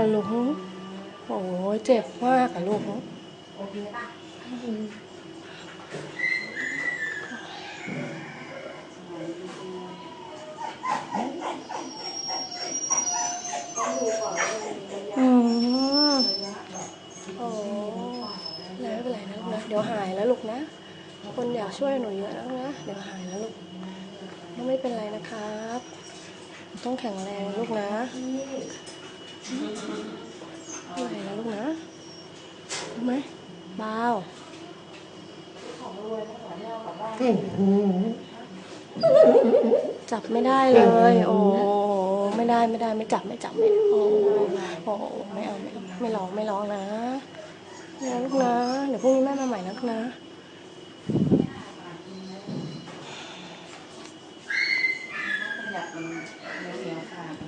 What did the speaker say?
ล่ะลูกโอ้ยเจ็บมากอะลูกโอเคป่ะอืมโอ้แล้วไม่เป็นไรนะลูกนะ เดี๋ยวหายแล้วลูกนะ คนอยากช่วยหนูเยอะแล้วนะ เดี๋ยวหายแล้วลูก ไม่เป็นไรนะครับ ต้องแข็งแรงลูกนะ เหนแล้วลูกนะรู้ไหมเบาจับไม่ได้เลย โอ้ไม่ได้ไม่ได้ไม่จับไม่จับไม่โอ้โอ้ไม่เอาไม่ไม่ร้องไม่ร้องนะนัลูกนะเดี๋ยวพรุ่งนี้แม่มาใหม่นะกนะขยับมันเร็วๆค่ะ